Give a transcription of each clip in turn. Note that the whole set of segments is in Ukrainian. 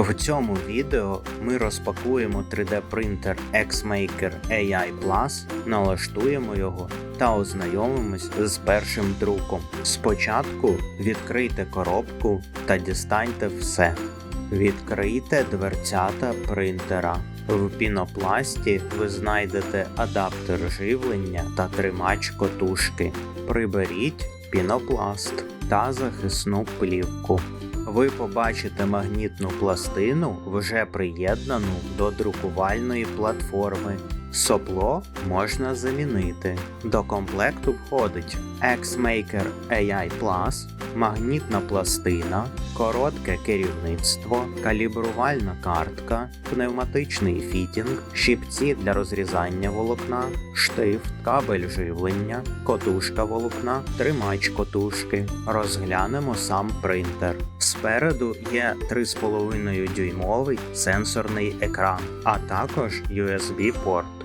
В цьому відео ми розпакуємо 3D принтер XMaker AI Plus, налаштуємо його та ознайомимось з першим друком. Спочатку відкрийте коробку та дістаньте все. Відкрийте дверцята принтера. В пінопласті ви знайдете адаптер живлення та тримач котушки. Приберіть пінопласт та захисну плівку. Ви побачите магнітну пластину, вже приєднану до друкувальної платформи. Сопло можна замінити. До комплекту входить XMaker AI Plus, магнітна пластина, коротке керівництво, калібрувальна картка, пневматичний фітінг, щипці для розрізання волокна, штифт, кабель живлення, котушка волокна, тримач котушки. Розглянемо сам принтер. Спереду є 3,5 дюймовий сенсорний екран, а також USB-порт.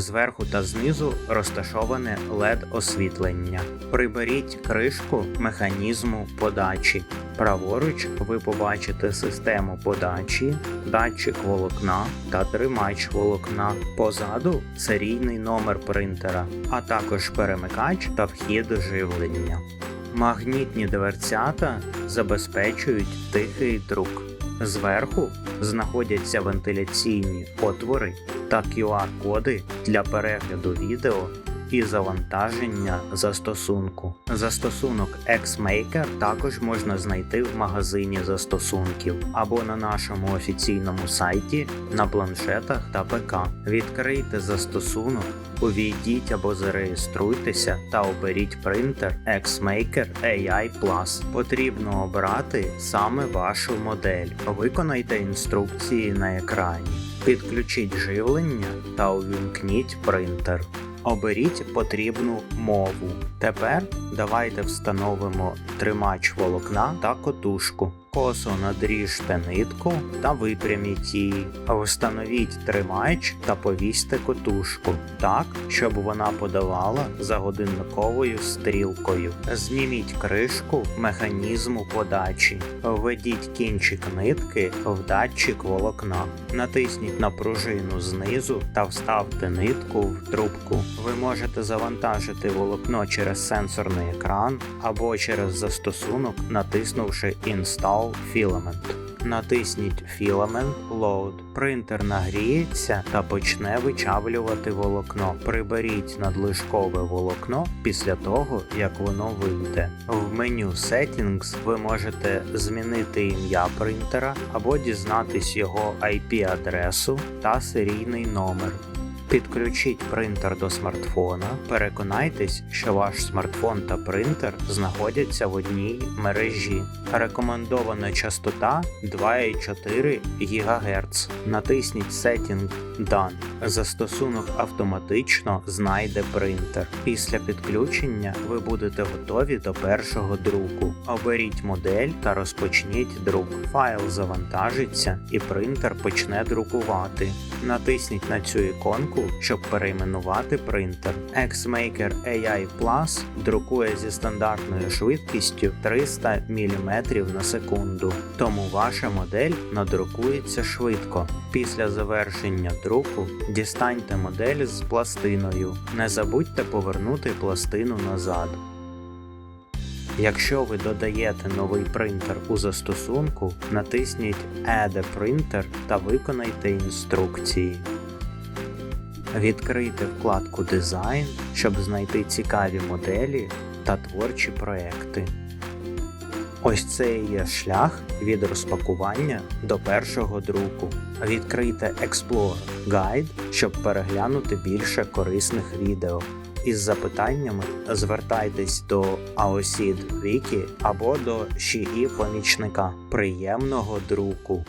Зверху та знизу розташоване LED освітлення. Приберіть кришку механізму подачі. Праворуч ви побачите систему подачі, датчик волокна та тримач волокна. Позаду серійний номер принтера, а також перемикач та вхід живлення. Магнітні дверцята забезпечують тихий друк. Зверху знаходяться вентиляційні отвори та QR-коди для перегляду відео і завантаження застосунку. Застосунок XMaker також можна знайти в магазині застосунків або на нашому офіційному сайті на планшетах та ПК. Відкрийте застосунок, увійдіть або зареєструйтеся та оберіть принтер XMaker AI Plus. Потрібно обрати саме вашу модель. Виконайте інструкції на екрані. Підключіть живлення та увімкніть принтер. Оберіть потрібну мову. Тепер давайте встановимо тримач волокна та котушку. Косо надріжте нитку та випряміть її. Встановіть тримач та повісьте котушку так, щоб вона подавала за годинниковою стрілкою. Зніміть кришку механізму подачі. Введіть кінчик нитки в датчик волокна. Натисніть на пружину знизу та вставте нитку в трубку. Ви можете завантажити волокно через сенсорний екран або через застосунок, натиснувши Install Filament. Натисніть Filament Load. Принтер нагріється та почне вичавлювати волокно. Приберіть надлишкове волокно після того, як воно вийде. В меню Settings ви можете змінити ім'я принтера або дізнатись його IP-адресу та серійний номер. Підключіть принтер до смартфона. Переконайтесь, що ваш смартфон та принтер знаходяться в одній мережі. Рекомендована частота 2,4 ГГц. Натисніть Setting Done. Застосунок автоматично знайде принтер. Після підключення ви будете готові до першого друку. Оберіть модель та розпочніть друк. Файл завантажиться і принтер почне друкувати. Натисніть на цю іконку, щоб перейменувати принтер. XMaker AI Plus друкує зі стандартною швидкістю 300 мм на секунду, тому ваша модель надрукується швидко. Після завершення друку дістаньте модель з пластиною. Не забудьте повернути пластину назад. Якщо ви додаєте новий принтер у застосунку, натисніть Add a Printer та виконайте інструкції. Відкрийте вкладку Дизайн, щоб знайти цікаві моделі та творчі проекти. Ось це і є шлях від розпакування до першого друку. Відкрийте Explore Guide, щоб переглянути більше корисних відео. Із запитаннями звертайтесь до Аосід Вікі або до ШІІ помічника. Приємного друку!